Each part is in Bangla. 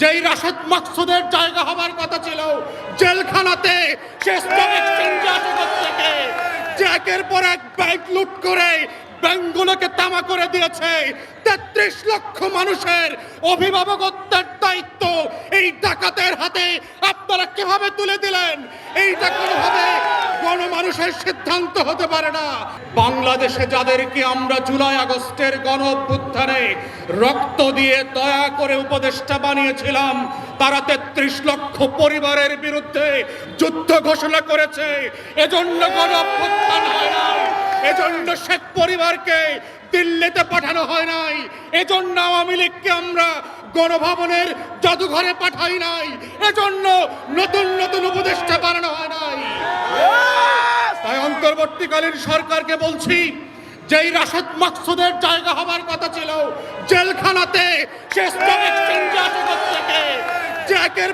যেই রাশেদ মাকসুদের জায়গা হবার কথা ছিল, জেলখানাতে সে স্টক যে পর এক ব্যাংক লুট করে ব্যাংকগুলোকে তামা করে দিয়েছে। তেত্রিশ লক্ষ মানুষের অভিভাবকত্বের দায়িত্ব এই ডাকাতের হাতে আপনারা কীভাবে তুলে দিলেন? এইটা কোনোভাবে গণমানুষের সিদ্ধান্ত হতে পারে না। বাংলাদেশে যাদেরকে আমরা জুলাই আগস্টের গণ অভ্যুত্থানে রক্ত দিয়ে দয়া করে উপদেষ্টা বানিয়েছিলাম, তারা তেত্রিশ লক্ষ পরিবারের বিরুদ্ধে যুদ্ধ ঘোষণা করেছে। এজন্য গণ অভ্যুত্থান হয় নাই। এজন্য শেখ পরিবারকে দিল্লিতে পাঠানো হয় নাই। এজন্য আওয়ামী লীগকে আমরা গণভবনের জাদুঘরে পাঠাই নাই। এজন্য নতুন নতুন উপদেষ্টা বানানো হয় নাই। তাই অন্তর্বর্তীকালীন সরকারকে বলছি, যেই রাশেদ মাকসুদের জায়গা হবার কথা ছিল, জেলখানাতে সে থেকে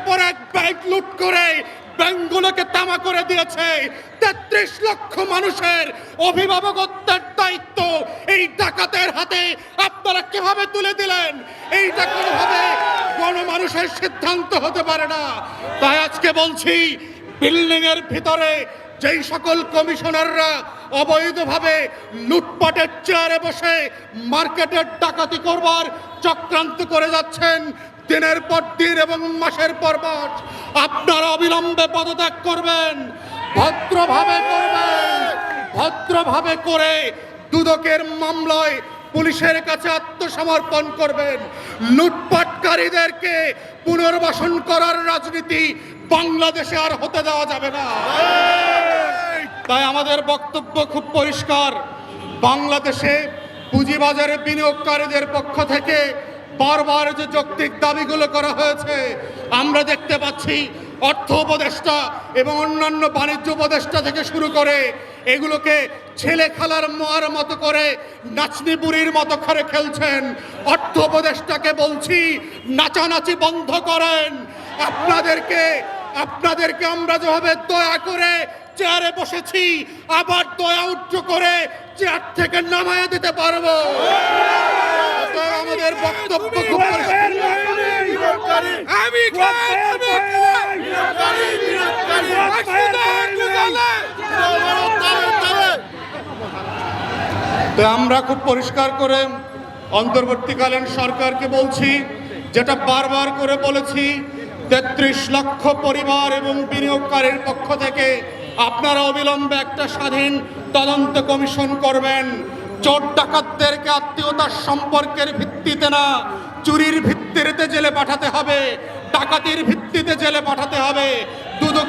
পর এক ব্যাংক লুট করে ব্যাংকগুলোকে তামা করে দিয়েছে তেত্রিশ লক্ষ মানুষের অভিভাবকত্বের দায়িত্ব এই ডাকাতের হাতে। আপনারা কীভাবে তুলে দিলেন? এইটা কোনোভাবে গণমানুষের সিদ্ধান্ত হতে পারে না। তাই আজকে বলছি বিল্ডিং এর ভিতরে যেই সকল কমিশনাররা অবৈধভাবে লুটপাটের চেয়ারে বসে মার্কেটের ডাকাতি করবার চক্রান্ত করে যাচ্ছেন, দিনের পর দিন এবং মাসের পর মাস আপনারা অবিলম্বে পদত্যাগ করবেন। ভদ্রভাবে করবেন ভদ্রভাবে করে দুদকের মামলায় পুলিশের কাছে আত্মসমর্পণ করবেন। লুটপাটকারীদেরকে পুনর্বাসন করার রাজনীতি বাংলাদেশে আর হতে দেওয়া যাবে না। তাই আমাদের বক্তব্য খুব পরিষ্কার। বাংলাদেশে পুঁজিবাজারে বিনিয়োগকারীদের পক্ষ থেকে বারবার যে যৌক্তিক দাবিগুলো করা হয়েছে, আমরা দেখতে পাচ্ছি অর্থ উপদেষ্টা এবং অন্যান্য বাণিজ্য উপদেষ্টা থেকে শুরু করে এগুলোকে ছেলে খেলার মার মতো করে নাচনি বুড়ির মতো করে খেলছেন। অর্থ উপদেষ্টাকে বলছি নাচানাচি বন্ধ করেন। আপনাদেরকে আপনাদেরকে আমরা যেভাবে দয়া করে চেয়ারে বসেছি আবার দয়া উচ্চ করে চেয়ার থেকে নামায় দিতে পারব। আমাদের বক্তব্য খুব আমি তো আমরা খুব পরিষ্কার করে অন্তর্বর্তীকালীন সরকারকে বলছি, যেটা বারবার করে বলেছি, তেত্রিশ লক্ষ পরিবার এবং বিনিয়োগকারীর পক্ষ থেকে আপনারা অবিলম্বে একটা স্বাধীন তদন্ত কমিশন করবেন। চোর ডাকাতদেরকে আত্মীয়তার সম্পর্কের ভিত্তিতে না, চুরির ভিত্তিতে জেলে পাঠাতে হবে, ডাকাতির ভিত্তিতে জেলে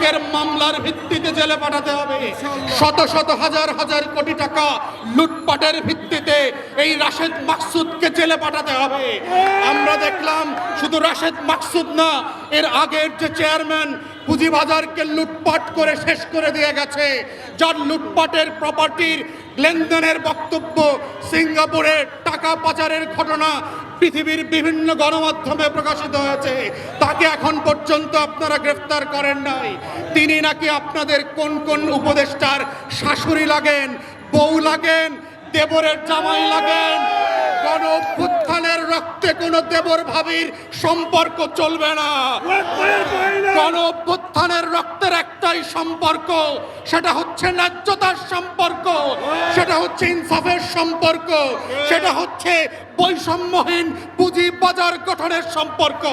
দুদকের মামলার ভিত্তিতে জেলে পাঠাতে হবে। শত শত হাজার হাজার কোটি টাকা লুটপাটের ভিত্তিতে এই রাশেদ মাকসুদকে জেলে পাঠাতে হবে। আমরা দেখলাম শুধু রাশেদ মাকসুদ না এর আগের যে চেয়ারম্যান পুঁজিবাজারকে লুটপাট করে শেষ করে দিয়ে গেছে। যার লুটপাটের প্রপার্টির লেনদেনের বক্তব্য সিঙ্গাপুরে টাকা পাচারের ঘটনা পৃথিবীর বিভিন্ন গণমাধ্যমে প্রকাশিত হয়েছে। তাকে এখন পর্যন্ত আপনারা গ্রেফতার করেন নাই। তিনি নাকি আপনাদের কোন কোন উপদেষ্টার শাশুড়ি লাগেন, বউ লাগেন, দেবরের জামাই লাগেন গণ অভ্যুত্থানের রক্তে কোনো দেবর ভাবির সম্পর্ক চলবে না। গণ অভ্যুত্থানের রক্তের একটাই সম্পর্ক, সেটা হচ্ছে ন্যায্যতার সম্পর্ক, সেটা হচ্ছে ইনসাফের সম্পর্ক, সেটা হচ্ছে বৈষম্যহীন পুঁজি বাজার গঠনের সম্পর্ক।